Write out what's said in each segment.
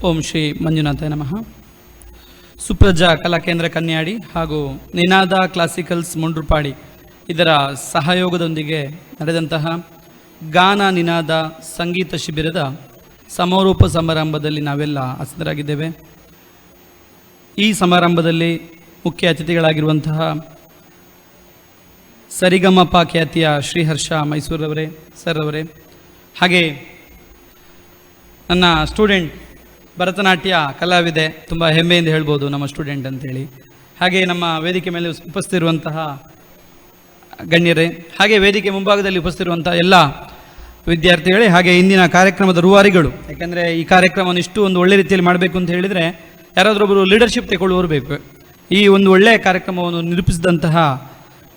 ಓಂ ಶ್ರೀ ಮಂಜುನಾಥ ನಮಃ. ಸುಪ್ರಜಾ ಕಲಾ ಕೇಂದ್ರ ಕನ್ಯಾಡಿ ಹಾಗೂ ನಿನಾದ ಕ್ಲಾಸಿಕಲ್ಸ್ ಮುಂಡ್ರುಪಾಡಿ ಇದರ ಸಹಯೋಗದೊಂದಿಗೆ ನಡೆದಂತಹ ಗಾನ ನಿನಾದ ಸಂಗೀತ ಶಿಬಿರದ ಸಮಾರೋಪ ಸಮಾರಂಭದಲ್ಲಿ ನಾವೆಲ್ಲ ಹಸಿದರಾಗಿದ್ದೇವೆ ಈ ಸಮಾರಂಭದಲ್ಲಿ ಮುಖ್ಯ ಅತಿಥಿಗಳಾಗಿರುವಂತಹ ಸರಿಗಮಪ ಖ್ಯಾತಿಯ ಶ್ರೀಹರ್ಷ ಮೈಸೂರವರೇ ಸರ್ ಅವರೇ ಹಾಗೆ ನನ್ನ ಸ್ಟೂಡೆಂಟ್ ಭರತನಾಟ್ಯ ಕಲಾವಿದೆ, ತುಂಬ ಹೆಮ್ಮೆಯಿಂದ ಹೇಳ್ಬೋದು ನಮ್ಮ ಸ್ಟೂಡೆಂಟ್ ಅಂತೇಳಿ. ಹಾಗೆ ನಮ್ಮ ವೇದಿಕೆ ಮೇಲೆ ಉಪಸ್ಥಿರುವಂತಹ ಗಣ್ಯರೇ, ಹಾಗೆ ವೇದಿಕೆ ಮುಂಭಾಗದಲ್ಲಿ ಉಪಸ್ಥಿರುವಂಥ ಎಲ್ಲ ವಿದ್ಯಾರ್ಥಿಗಳೇ, ಹಾಗೆ ಇಂದಿನ ಕಾರ್ಯಕ್ರಮದ ರೂವಾರಿಗಳು. ಯಾಕೆಂದರೆ ಈ ಕಾರ್ಯಕ್ರಮವನ್ನು ಇಷ್ಟು ಒಂದು ಒಳ್ಳೆ ರೀತಿಯಲ್ಲಿ ಮಾಡಬೇಕು ಅಂತ ಹೇಳಿದರೆ ಯಾರಾದರೊಬ್ಬರು ಲೀಡರ್ಶಿಪ್ ತಗೊಳ್ಳುವರು ಬೇಕು. ಈ ಒಂದು ಒಳ್ಳೆಯ ಕಾರ್ಯಕ್ರಮವನ್ನು ನಿರೂಪಿಸಿದಂತಹ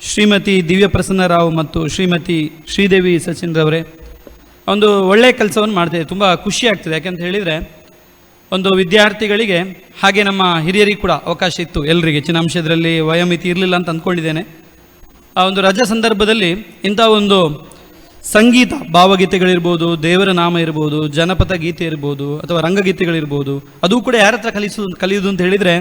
ಶ್ರೀಮತಿ ದಿವ್ಯ ಪ್ರಸನ್ನರಾವ್ ಮತ್ತು ಶ್ರೀಮತಿ ಶ್ರೀದೇವಿ ಸಚಿನ್ ರವರೇ, ಒಂದು ಒಳ್ಳೆಯ ಕೆಲಸವನ್ನು ಮಾಡ್ತೇವೆ ತುಂಬ ಖುಷಿ ಆಗ್ತದೆ. ಯಾಕೆಂತ ಹೇಳಿದರೆ ಒಂದು ವಿದ್ಯಾರ್ಥಿಗಳಿಗೆ ಹಾಗೆ ನಮ್ಮ ಹಿರಿಯರಿಗೆ ಕೂಡ ಅವಕಾಶ ಇತ್ತು ಎಲ್ಲರಿಗೆ ಚಿನ್ನಾಂಶದಲ್ಲಿ ವಯೋಮಿತಿ ಇರಲಿಲ್ಲ ಅಂತ ಅಂದ್ಕೊಂಡಿದ್ದೇನೆ. ಆ ಒಂದು ರಜಾ ಸಂದರ್ಭದಲ್ಲಿ ಇಂಥ ಒಂದು ಸಂಗೀತ ಭಾವಗೀತೆಗಳಿರ್ಬೋದು, ದೇವರ ನಾಮ ಇರ್ಬೋದು, ಜನಪದ ಗೀತೆ ಇರ್ಬೋದು, ಅಥವಾ ರಂಗಗೀತೆಗಳಿರ್ಬೋದು, ಅದು ಕೂಡ ಯಾರ ಹತ್ರ ಕಲಿಸು, ಕಲಿಯೋದು ಅಂತ ಹೇಳಿದರೆ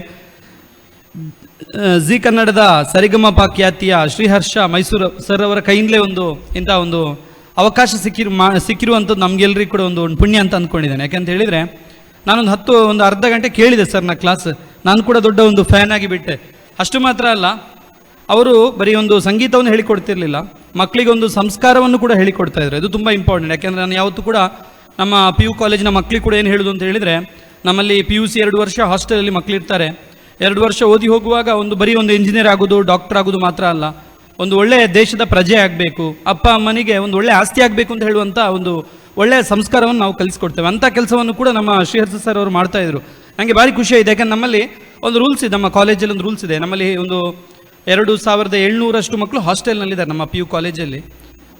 ಜಿ ಕನ್ನಡದ ಸರಿಗಮಪ ಖ್ಯಾತಿಯ ಶ್ರೀಹರ್ಷ ಮೈಸೂರು ಸರ್ ಅವರ ಕೈಯಿಂದಲೇ ಒಂದು ಇಂಥ ಒಂದು ಅವಕಾಶ ಸಿಕ್ಕಿರು ಮಾ, ಸಿಕ್ಕಿರುವಂಥದ್ದು ನಮಗೆಲ್ಲರಿಗೂ ಕೂಡ ಒಂದು ಒಂದು ಪುಣ್ಯ ಅಂತ ಅಂದ್ಕೊಂಡಿದ್ದೇನೆ. ಯಾಕೆಂತ ಹೇಳಿದರೆ ನಾನೊಂದು ಹತ್ತು, ಒಂದು ಅರ್ಧ ಗಂಟೆ ಕೇಳಿದೆ ಸರ್ ನಾ ಕ್ಲಾಸ್ ನಾನು ಕೂಡ ದೊಡ್ಡ ಒಂದು ಫ್ಯಾನ್ ಆಗಿಬಿಟ್ಟೆ ಅಷ್ಟು ಮಾತ್ರ ಅಲ್ಲ, ಅವರು ಬರೀ ಒಂದು ಸಂಗೀತವನ್ನು ಹೇಳಿಕೊಡ್ತಿರ್ಲಿಲ್ಲ ಮಕ್ಕಳಿಗೆ ಒಂದು ಸಂಸ್ಕಾರವನ್ನು ಕೂಡ ಹೇಳಿಕೊಡ್ತಾ ಇದ್ದಾರೆ ಇದು ತುಂಬ ಇಂಪಾರ್ಟೆಂಟ್ ಯಾಕೆಂದರೆ ನಾನು ಯಾವತ್ತೂ ಕೂಡ ನಮ್ಮ ಪಿ ಯು ಕಾಲೇಜಿನ ಮಕ್ಕಳಿಗೆ ಕೂಡ ಏನು ಹೇಳೋದು ಅಂತ ಹೇಳಿದರೆ, ನಮ್ಮಲ್ಲಿ ಪಿ ಯು ಸಿ ಎರಡು ವರ್ಷ ಹಾಸ್ಟೆಲಲ್ಲಿ ಮಕ್ಕಳಿರ್ತಾರೆ ಎರಡು ವರ್ಷ ಓದಿ ಹೋಗುವಾಗ ಒಂದು ಬರೀ ಒಂದು ಇಂಜಿನಿಯರ್ ಆಗೋದು ಡಾಕ್ಟರ್ ಆಗೋದು ಮಾತ್ರ ಅಲ್ಲ. ಒಂದು ಒಳ್ಳೆಯ ದೇಶದ ಪ್ರಜೆ ಆಗಬೇಕು, ಅಪ್ಪ, ಅಮ್ಮನಿಗೆ ಒಂದು ಒಳ್ಳೆಯ ಆಸ್ತಿ ಆಗಬೇಕು ಅಂತ ಹೇಳುವಂಥ ಒಂದು ಒಳ್ಳೆಯ ಸಂಸ್ಕಾರವನ್ನು ನಾವು ಕಲಿಸ್ಕೊಡ್ತೇವೆ. ಅಂಥ ಕೆಲಸವನ್ನು ಕೂಡ ನಮ್ಮ ಶ್ರೀಹರ್ಷ ಸರ್ ಅವರು ಮಾಡ್ತಾ ಇದ್ರು. ನನಗೆ ಭಾರಿ ಖುಷಿ ಆಯಿತು. ಯಾಕಂದ್ರೆ ನಮ್ಮಲ್ಲಿ ಒಂದು ರೂಲ್ಸ್ ಇದೆ. ನಮ್ಮ ಕಾಲೇಜಲ್ಲಿ ಒಂದು ರೂಲ್ಸ್ ಇದೆ. ನಮ್ಮಲ್ಲಿ ಒಂದು ಎರಡು ಸಾವಿರದ ಏಳ್ನೂರಷ್ಟು ಮಕ್ಕಳು ಹಾಸ್ಟೆಲ್ನಲ್ಲಿದ್ದಾರೆ ನಮ್ಮ ಪಿ ಯು ಕಾಲೇಜಲ್ಲಿ.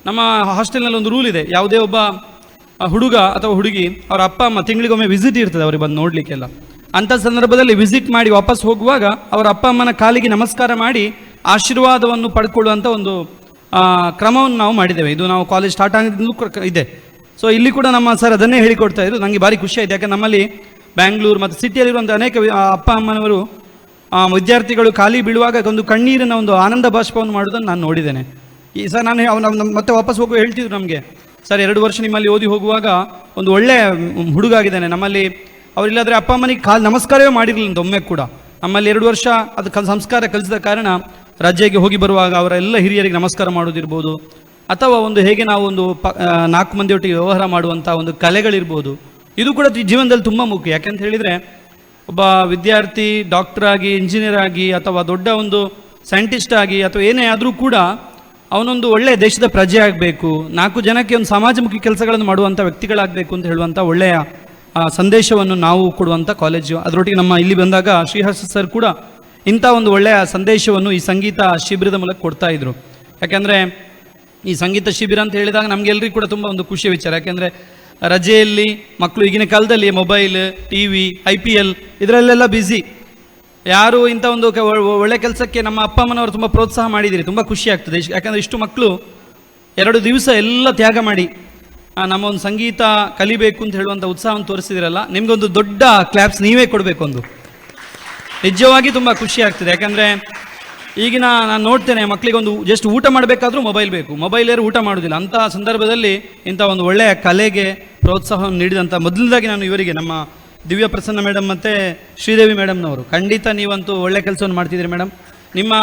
ನಮ್ಮ ಹಾಸ್ಟೆಲ್ನಲ್ಲಿ ಒಂದು ರೂಲ್ ಇದೆ. ಯಾವುದೇ ಒಬ್ಬ ಹುಡುಗ ಅಥವಾ ಹುಡುಗಿ ಅವರ ಅಪ್ಪ ಅಮ್ಮ ತಿಂಗಳಿಗೊಮ್ಮೆ ವಿಸಿಟ್ ಇರ್ತದೆ ಅವ್ರಿಗೆ ಬಂದು ನೋಡಲಿಕ್ಕೆಲ್ಲ. ಅಂಥ ಸಂದರ್ಭದಲ್ಲಿ ವಿಸಿಟ್ ಮಾಡಿ ವಾಪಸ್ ಹೋಗುವಾಗ ಅವರ ಅಪ್ಪ ಅಮ್ಮನ ಕಾಲಿಗೆ ನಮಸ್ಕಾರ ಮಾಡಿ ಆಶೀರ್ವಾದವನ್ನು ಪಡ್ಕೊಳ್ಳುವಂಥ ಒಂದು ಕ್ರಮವನ್ನು ನಾವು ಮಾಡಿದ್ದೇವೆ. ಇದು ನಾವು ಕಾಲೇಜ್ ಸ್ಟಾರ್ಟ್ ಆಗಿದ್ದು ಇದೆ. ಸೊ ಇಲ್ಲಿ ಕೂಡ ನಮ್ಮ ಸರ್ ಅದನ್ನೇ ಹೇಳಿಕೊಡ್ತಾ ಇದ್ರು. ನನಗೆ ಭಾರಿ ಖುಷಿ ಆಯಿತು. ಯಾಕಂದ್ರೆ ನಮ್ಮಲ್ಲಿ ಬ್ಯಾಂಗ್ಳೂರು ಮತ್ತು ಸಿಟಿಯಲ್ಲಿರುವಂಥ ಅನೇಕ ಅಪ್ಪ ಅಮ್ಮನವರು ಆ, ವಿದ್ಯಾರ್ಥಿಗಳು ಖಾಲಿ ಬೀಳುವಾಗ ಒಂದು ಕಣ್ಣೀರಿನ ಒಂದು ಆನಂದ ಬಾಷ್ಪವನ್ನು ಮಾಡೋದನ್ನು ನಾನು ನೋಡಿದ್ದೇನೆ. ಈ ಸರ್ ನಾನು ಅವ್ನು ಮತ್ತೆ ವಾಪಸ್ ಹೋಗುವ ಹೇಳ್ತಿದ್ರು ನಮಗೆ. ಸರ್ ಎರಡು ವರ್ಷ ನಿಮ್ಮಲ್ಲಿ ಓದಿ ಹೋಗುವಾಗ ಒಂದು ಒಳ್ಳೆ ಹುಡುಗ ಆಗಿದ್ದಾನೆ ನಮ್ಮಲ್ಲಿ ಅವರಿಲ್ಲಾದರೆ ಅಪ್ಪ ಅಮ್ಮನಿಗೆ ಕಾಲ್ ನಮಸ್ಕಾರವೇ ಮಾಡಿರಲಿಲ್ಲ ಒಮ್ಮೆ ಕೂಡ. ನಮ್ಮಲ್ಲಿ ಎರಡು ವರ್ಷ ಅದು ಸಂಸ್ಕಾರ ಕಲಿಸಿದ ಕಾರಣ ರಜೆಗೆ ಹೋಗಿ ಬರುವಾಗ ಅವರೆಲ್ಲ ಹಿರಿಯರಿಗೆ ನಮಸ್ಕಾರ ಮಾಡೋದಿರ್ಬೋದು ಅಥವಾ ಒಂದು ಹೇಗೆ ನಾವು ಒಂದು ಪ ನಾಲ್ಕು ಮಂದಿಯೊಟ್ಟಿಗೆ ವ್ಯವಹಾರ ಮಾಡುವಂಥ ಒಂದು ಕಲೆಗಳಿರ್ಬೋದು. ಇದು ಕೂಡ ಜೀವನದಲ್ಲಿ ತುಂಬ ಮುಖ್ಯ. ಯಾಕೆಂತ ಹೇಳಿದರೆ, ಒಬ್ಬ ವಿದ್ಯಾರ್ಥಿ ಡಾಕ್ಟರ್ ಆಗಿ ಇಂಜಿನಿಯರ್ ಆಗಿ, ಅಥವಾ ದೊಡ್ಡ ಒಂದು ಸೈಂಟಿಸ್ಟ್ ಆಗಿ, ಅಥವಾ ಏನೇ ಆದರೂ ಕೂಡ ಅವನೊಂದು ಒಳ್ಳೆಯ ದೇಶದ ಪ್ರಜೆ ಆಗಬೇಕು, ನಾಲ್ಕು ಜನಕ್ಕೆ ಒಂದು ಸಮಾಜಮುಖಿ ಕೆಲಸಗಳನ್ನು ಮಾಡುವಂಥ ವ್ಯಕ್ತಿಗಳಾಗಬೇಕು ಅಂತ ಹೇಳುವಂಥ ಒಳ್ಳೆಯ ಸಂದೇಶವನ್ನು ನಾವು ಕೊಡುವಂಥ ಕಾಲೇಜು ಅದರೊಟ್ಟಿಗೆ ನಮ್ಮ ಇಲ್ಲಿ ಬಂದಾಗ ಶ್ರೀಹರ್ಷ ಸರ್ ಕೂಡ ಇಂಥ ಒಂದು ಒಳ್ಳೆಯ ಸಂದೇಶವನ್ನು ಈ ಸಂಗೀತ ಶಿಬಿರದ ಮೂಲಕ ಕೊಡ್ತಾ ಇದ್ರು. ಯಾಕೆಂದರೆ ಈ ಸಂಗೀತ ಶಿಬಿರ ಅಂತ ಹೇಳಿದಾಗ ನಮಗೆಲ್ಲರಿಗೂ ಕೂಡ ತುಂಬ ಒಂದು ಖುಷಿಯ ವಿಚಾರ. ಯಾಕೆಂದರೆ ರಜೆಯಲ್ಲಿ ಮಕ್ಕಳು ಈಗಿನ ಕಾಲದಲ್ಲಿ mobile T V I P L ಇದರಲ್ಲೆಲ್ಲ ಬ್ಯುಸಿ ಯಾರು ಇಂಥ ಒಂದು ಒಳ್ಳೆ ಕೆಲಸಕ್ಕೆ ನಮ್ಮ ಅಪ್ಪ ಅಮ್ಮನವರು ತುಂಬ ಪ್ರೋತ್ಸಾಹ ಮಾಡಿದಿರಿ, ತುಂಬ ಖುಷಿ ಆಗ್ತದೆ. ಯಾಕಂದರೆ ಇಷ್ಟು ಮಕ್ಕಳು ಎರಡು ದಿವಸ ಎಲ್ಲ ತ್ಯಾಗ ಮಾಡಿ ನಮ್ಮ ಒಂದು ಸಂಗೀತ ಕಲಿಬೇಕು ಅಂತ ಹೇಳುವಂಥ ಉತ್ಸಾಹವನ್ನು ತೋರಿಸಿದಿರಲ್ಲ, ನಿಮಗೊಂದು ದೊಡ್ಡ ಕ್ಲಾಪ್ಸ್ ನೀವೇ ಕೊಡಬೇಕು ಒಂದು ನಿಜವಾಗಿ ತುಂಬ ಖುಷಿ ಆಗ್ತದೆ. ಯಾಕಂದರೆ ಈಗಿನ ನಾನು ನೋಡ್ತೇನೆ ಮಕ್ಕಳಿಗೆ ಒಂದು ಜಸ್ಟ್ ಊಟ ಮಾಡಬೇಕಾದ್ರೂ ಮೊಬೈಲ್ ಬೇಕು. ಮೊಬೈಲ್ ಯಾರು ಊಟ ಮಾಡೋದಿಲ್ಲ. ಅಂಥ ಸಂದರ್ಭದಲ್ಲಿ ಇಂಥ ಒಂದು ಒಳ್ಳೆಯ ಕಲೆಗೆ ಪ್ರೋತ್ಸಾಹವನ್ನು ನೀಡಿದಂಥ ಮೊದಲದಾಗಿ ನಾನು ಇವರಿಗೆ ನಮ್ಮ ದಿವ್ಯ ಪ್ರಸನ್ನ ಮೇಡಮ್ ಮತ್ತು ಶ್ರೀದೇವಿ ಮೇಡಮ್ನವರು ಖಂಡಿತ ನೀವಂತೂ ಒಳ್ಳೆ ಕೆಲಸವನ್ನು ಮಾಡ್ತಿದ್ದೀರಿ ಮೇಡಮ್ ನಿಮ್ಮ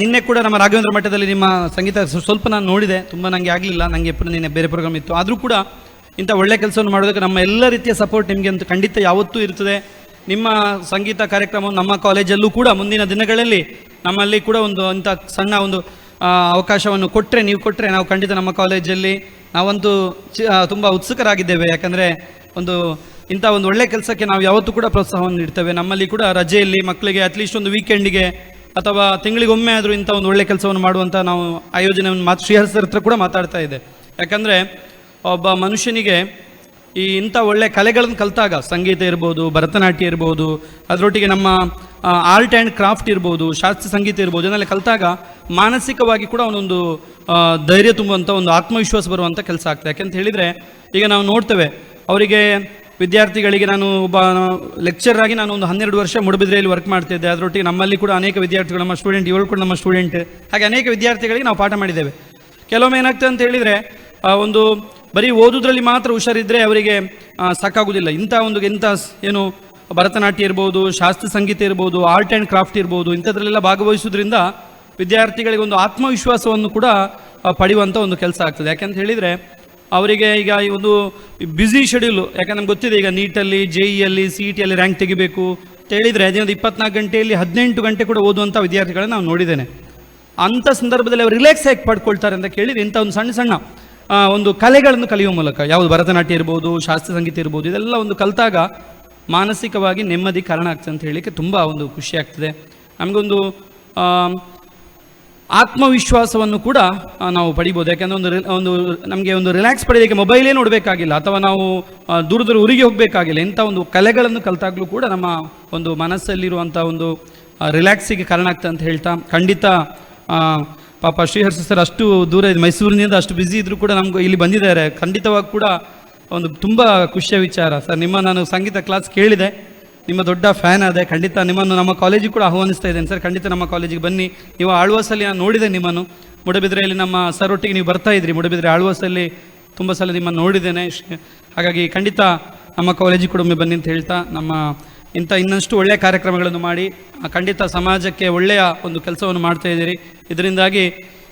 ನಿನ್ನೆ ಕೂಡ ನಮ್ಮ ರಾಘವೇಂದ್ರ ಮಠದಲ್ಲಿ ನಿಮ್ಮ ಸಂಗೀತ ಸ್ವಲ್ಪ ನಾನು ನೋಡಿದೆ. ತುಂಬ ನನಗೆ ಆಗಲಿಲ್ಲ. ನನಗೆ ನಿನ್ನೆ ಬೇರೆ ಪ್ರೋಗ್ರಾಮ್ ಇತ್ತು. ಆದರೂ ಕೂಡ ಇಂಥ ಒಳ್ಳೆ ಕೆಲಸವನ್ನು ಮಾಡೋದಕ್ಕೆ ನಮ್ಮ ಎಲ್ಲ ರೀತಿಯ ಸಪೋರ್ಟ್ ನಿಮಗೆ ಅಂತ ಖಂಡಿತ ಯಾವತ್ತೂ ಇರ್ತದೆ. ನಿಮ್ಮ ಸಂಗೀತ ಕಾರ್ಯಕ್ರಮ ನಮ್ಮ ಕಾಲೇಜಲ್ಲೂ ಕೂಡ ಮುಂದಿನ ದಿನಗಳಲ್ಲಿ ನಮ್ಮಲ್ಲಿ ಕೂಡ ಒಂದು ಅಂಥ ಸಣ್ಣ ಒಂದು ಅವಕಾಶವನ್ನು ಕೊಟ್ಟರೆ ನೀವು ಕೊಟ್ಟರೆ ನಾವು ಖಂಡಿತ ನಮ್ಮ ಕಾಲೇಜಲ್ಲಿ ನಾವಂತೂ ತುಂಬ ಉತ್ಸುಕರಾಗಿದ್ದೇವೆ. ಯಾಕಂದರೆ ಒಂದು ಇಂಥ ಒಂದು ಒಳ್ಳೆಯ ಕೆಲಸಕ್ಕೆ ನಾವು ಯಾವತ್ತೂ ಕೂಡ ಪ್ರೋತ್ಸಾಹವನ್ನು ನೀಡ್ತೇವೆ. ನಮ್ಮಲ್ಲಿ ಕೂಡ ರಜೆಯಲ್ಲಿ ಮಕ್ಕಳಿಗೆ ಅಟ್ಲೀಸ್ಟ್ ಒಂದು ವೀಕೆಂಡಿಗೆ ಅಥವಾ ತಿಂಗಳಿಗೊಮ್ಮೆ ಆದರೂ ಇಂಥ ಒಂದು ಒಳ್ಳೆಯ ಕೆಲಸವನ್ನು ಮಾಡುವಂಥ ನಾವು ಆಯೋಜನೆಯನ್ನು ಮಾತು ಶ್ರೀಹರ್ಸರ ಹತ್ರ ಕೂಡ ಮಾತಾಡ್ತಾ ಇದೆ ಯಾಕಂದರೆ ಒಬ್ಬ ಮನುಷ್ಯನಿಗೆ ಈ ಇಂಥ ಒಳ್ಳೆ ಕಲೆಗಳನ್ನು ಕಲಿತಾಗ, ಸಂಗೀತ ಇರ್ಬೋದು, ಭರತನಾಟ್ಯ ಇರ್ಬೋದು, ಅದರೊಟ್ಟಿಗೆ ನಮ್ಮ ಆರ್ಟ್ ಆ್ಯಂಡ್ ಕ್ರಾಫ್ಟ್ ಇರ್ಬೋದು, ಶಾಸ್ತ್ರೀಯ ಸಂಗೀತ ಇರ್ಬೋದು, ಇದನ್ನೆಲ್ಲ ಕಲಿತಾಗ ಮಾನಸಿಕವಾಗಿ ಕೂಡ ಅವನೊಂದು ಧೈರ್ಯ ತುಂಬುವಂಥ ಒಂದು ಆತ್ಮವಿಶ್ವಾಸ ಬರುವಂಥ ಕೆಲಸ ಆಗ್ತದೆ. ಯಾಕೆಂತ ಹೇಳಿದರೆ, ಈಗ ನಾವು ನೋಡ್ತೇವೆ, ಅವರಿಗೆ ವಿದ್ಯಾರ್ಥಿಗಳಿಗೆ ನಾನು ಒಬ್ಬ ಲೆಕ್ಚರ್ ಆಗಿ ನಾನು ಒಂದು ಹನ್ನೆರಡು ವರ್ಷ ಮುಡುಬಿದ್ರೆಯಲ್ಲಿ ವರ್ಕ್ ಮಾಡ್ತಿದ್ದೆ. ಅದರೊಟ್ಟಿಗೆ ನಮ್ಮಲ್ಲಿ ಕೂಡ ಅನೇಕ ವಿದ್ಯಾರ್ಥಿಗಳು, ನಮ್ಮ ಸ್ಟೂಡೆಂಟ್ ಇವಳು ಕೂಡ ನಮ್ಮ ಸ್ಟೂಡೆಂಟ್ ಹಾಗೆ ಅನೇಕ ವಿದ್ಯಾರ್ಥಿಗಳಿಗೆ ನಾವು ಪಾಠ ಮಾಡಿದ್ದೇವೆ. ಕೆಲವೊಮ್ಮೆ ಏನಾಗ್ತದೆ ಅಂತ ಹೇಳಿದರೆ ಒಂದು ಬರೀ ಓದೋದ್ರಲ್ಲಿ ಮಾತ್ರ ಹುಷಾರಿದ್ರೆ ಅವರಿಗೆ ಸಾಕಾಗೋದಿಲ್ಲ. ಇಂಥ ಒಂದು ಎಂಥ ಏನು ಭರತನಾಟ್ಯ ಇರ್ಬೋದು, ಶಾಸ್ತ್ರೀಯ ಸಂಗೀತ ಇರ್ಬೋದು, ಆರ್ಟ್ ಆ್ಯಂಡ್ ಕ್ರಾಫ್ಟ್ ಇರ್ಬೋದು, ಇಂಥದ್ರಲ್ಲೆಲ್ಲ ಭಾಗವಹಿಸೋದ್ರಿಂದ ವಿದ್ಯಾರ್ಥಿಗಳಿಗೆ ಒಂದು ಆತ್ಮವಿಶ್ವಾಸವನ್ನು ಕೂಡ ಪಡೆಯುವಂಥ ಒಂದು ಕೆಲಸ ಆಗ್ತದೆ. ಯಾಕೆಂತ ಹೇಳಿದರೆ, ಅವರಿಗೆ ಈಗ ಈ ಒಂದು ಬ್ಯುಸಿ ಶೆಡ್ಯೂಲು, ಯಾಕಂದ್ರೆ ನಮ್ಗೆ ಗೊತ್ತಿದೆ ಈಗ ನೀಟಲ್ಲಿ, ಜೆ ಇಯಲ್ಲಿ ಸಿ ಇ ಟಿಯಲ್ಲಿ ರ್ಯಾಂಕ್ ತೆಗಿಬೇಕು ಅಂತ ಹೇಳಿದರೆ, ದಿನದ ಇಪ್ಪತ್ನಾಲ್ಕು ಗಂಟೆಯಲ್ಲಿ ಹದಿನೆಂಟು ಗಂಟೆ ಕೂಡ ಓದುವಂಥ ವಿದ್ಯಾರ್ಥಿಗಳನ್ನ ನಾವು ನೋಡಿದ್ದೇನೆ. ಅಂಥ ಸಂದರ್ಭದಲ್ಲಿ ಅವರು ರಿಲ್ಯಾಕ್ಸ್ ಹೇಗೆ ಪಡ್ಕೊಳ್ತಾರೆ ಅಂತ ಕೇಳಿದರೆ ಇಂಥ ಒಂದು ಸಣ್ಣ ಸಣ್ಣ ಒಂದು ಕಲೆಗಳನ್ನು ಕಲಿಯುವ ಮೂಲಕ, ಯಾವುದು ಭರತನಾಟ್ಯ ಇರ್ಬೋದು, ಶಾಸ್ತ್ರೀಯ ಸಂಗೀತ ಇರ್ಬೋದು, ಇದೆಲ್ಲ ಒಂದು ಕಲಿತಾಗ ಮಾನಸಿಕವಾಗಿ ನೆಮ್ಮದಿ ಕಾರಣ ಆಗ್ತದೆ ಅಂತ ಹೇಳಲಿಕ್ಕೆ ತುಂಬ ಒಂದು ಖುಷಿ ಆಗ್ತದೆ. ನಮಗೊಂದು ಆತ್ಮವಿಶ್ವಾಸವನ್ನು ಕೂಡ ನಾವು ಪಡಿಬೋದು. ಯಾಕೆಂದರೆ ಒಂದು ಒಂದು ನಮಗೆ ಒಂದು ರಿಲ್ಯಾಕ್ಸ್ ಪಡೆಯೋದಕ್ಕೆ ಮೊಬೈಲೇ ನೋಡಬೇಕಾಗಿಲ್ಲ, ಅಥವಾ ನಾವು ದೂರ ದೂರ ಊರಿಗೆ ಹೋಗಬೇಕಾಗಿಲ್ಲ ಇಂಥ ಒಂದು ಕಲೆಗಳನ್ನು ಕಲಿತಾಗಲೂ ಕೂಡ ನಮ್ಮ ಒಂದು ಮನಸ್ಸಲ್ಲಿರುವಂಥ ಒಂದು ರಿಲ್ಯಾಕ್ಸಿಗೆ ಕಾರಣ ಆಗ್ತದೆ ಅಂತ ಹೇಳ್ತಾ, ಖಂಡಿತ ಪಾಪ ಶ್ರೀಹರ್ಷ ಸರ್ ಅಷ್ಟು ದೂರ ಇದೆ ಮೈಸೂರಿನಿಂದ ಅಷ್ಟು ಬ್ಯುಸಿ ಇದ್ದರೂ ಕೂಡ ನಮ್ಗೆ ಇಲ್ಲಿ ಬಂದಿದ್ದಾರೆ. ಖಂಡಿತವಾಗಿ ಕೂಡ ಒಂದು ತುಂಬ ಖುಷಿಯ ವಿಚಾರ. ಸರ್, ನಿಮ್ಮ ನಾನು ಸಂಗೀತ ಕ್ಲಾಸ್ ಕೇಳಿದೆ. ನಿಮ್ಮ ದೊಡ್ಡ ಫ್ಯಾನ್ ಅದೇ ಖಂಡಿತ ನಿಮ್ಮನ್ನು ನಮ್ಮ ಕಾಲೇಜಿಗೆ ಕೂಡ ಆಹ್ವಾನಿಸ್ತಾ ಇದ್ದೇನೆ. ಸರ್, ಖಂಡಿತ ನಮ್ಮ ಕಾಲೇಜಿಗೆ ಬನ್ನಿ. ನೀವು ಆಳ್ವಾಸಲ್ಲಿ ನಾನು ನೋಡಿದೆ ನಿಮ್ಮನ್ನು. ಮುಡಬಿದ್ರೆಯಲ್ಲಿ ನಮ್ಮ ಸರ್ ಒಟ್ಟಿಗೆ ನೀವು ಬರ್ತಾ ಇದ್ರಿ. ಮುಡಬಿದ್ರೆ ಆಳ್ವಾಸಲ್ಲಿ ತುಂಬ ಸಲ ನಿಮ್ಮನ್ನು ನೋಡಿದ್ದೇನೆ. ಹಾಗಾಗಿ ಖಂಡಿತ ನಮ್ಮ ಕಾಲೇಜಿಗೆ ಕೂಡ ಒಮ್ಮೆ ಬನ್ನಿ ಅಂತ ಹೇಳ್ತಾ ನಮ್ಮ ಇಂಥ ಇನ್ನಷ್ಟು ಒಳ್ಳೆಯ ಕಾರ್ಯಕ್ರಮಗಳನ್ನು ಮಾಡಿ ಖಂಡಿತ ಸಮಾಜಕ್ಕೆ ಒಳ್ಳೆಯ ಒಂದು ಕೆಲಸವನ್ನು ಮಾಡ್ತಾ ಇದ್ದೀರಿ. ಇದರಿಂದಾಗಿ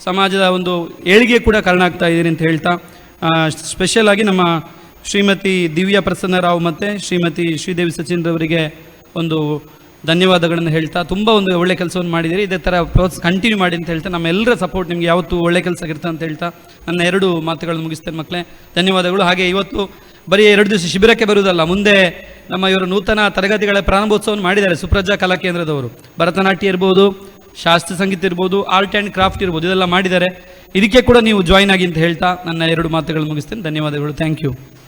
ಸಮಾಜದ ಒಂದು ಏಳಿಗೆ ಕೂಡ ಕಾರಣ ಆಗ್ತಾ ಇದ್ದೀರಿ ಅಂತ ಹೇಳ್ತಾ ಸ್ಪೆಷಲ್ ಆಗಿ ನಮ್ಮ ಶ್ರೀಮತಿ ದಿವ್ಯಾ ಪ್ರಸನ್ನ ರಾವ್ ಮತ್ತು ಶ್ರೀಮತಿ ಶ್ರೀದೇವಿ ಸಚಿನ್ ರವರಿಗೆ ಒಂದು ಧನ್ಯವಾದಗಳನ್ನು ಹೇಳ್ತಾ, ತುಂಬ ಒಂದು ಒಳ್ಳೆ ಕೆಲಸವನ್ನು ಮಾಡಿದ್ದೀರಿ. ಇದೇ ಥರ ಪ್ರೋತ್ಸ ಕಂಟಿನ್ಯೂ ಮಾಡಿ ಅಂತ ಹೇಳ್ತಾ ನಮ್ಮೆಲ್ಲರ ಸಪೋರ್ಟ್ ನಿಮಗೆ ಯಾವತ್ತೂ ಒಳ್ಳೆ ಕೆಲಸ ಇರುತ್ತೆ ಅಂತ ಹೇಳ್ತಾ, ನನ್ನ ಎರಡು ಮಾತುಗಳನ್ನು ಮುಗಿಸ್ತೇನೆ ಮಕ್ಕಳೇ. ಧನ್ಯವಾದಗಳು. ಹಾಗೆ ಇವತ್ತು ಬರೀ ಎರಡು ದಿವಸ ಶಿಬಿರಕ್ಕೆ ಬರುವುದಲ್ಲ, ಮುಂದೆ ನಮ್ಮ ಇವರು ನೂತನ ತರಗತಿಗಳ ಪ್ರಾರಂಭೋತ್ಸವವನ್ನು ಮಾಡಿದ್ದಾರೆ. ಸುಪ್ರಜಾ ಕಲಾ ಕೇಂದ್ರದವರು. ಭರತನಾಟ್ಯ ಇರ್ಬೋದು, ಶಾಸ್ತ್ರೀಯ ಸಂಗೀತ ಇರ್ಬೋದು, ಆರ್ಟ್ ಆ್ಯಂಡ್ ಕ್ರಾಫ್ಟ್ ಇರ್ಬೋದು, ಇದೆಲ್ಲ ಮಾಡಿದ್ದಾರೆ. ಇದಕ್ಕೆ ಕೂಡ ನೀವು ಜಾಯಿನ್ ಆಗಿ ಅಂತ ಹೇಳ್ತಾ ನನ್ನ ಎರಡು ಮಾತುಗಳು ಮುಗಿಸ್ತೇನೆ. ಧನ್ಯವಾದಗಳು. Thank you.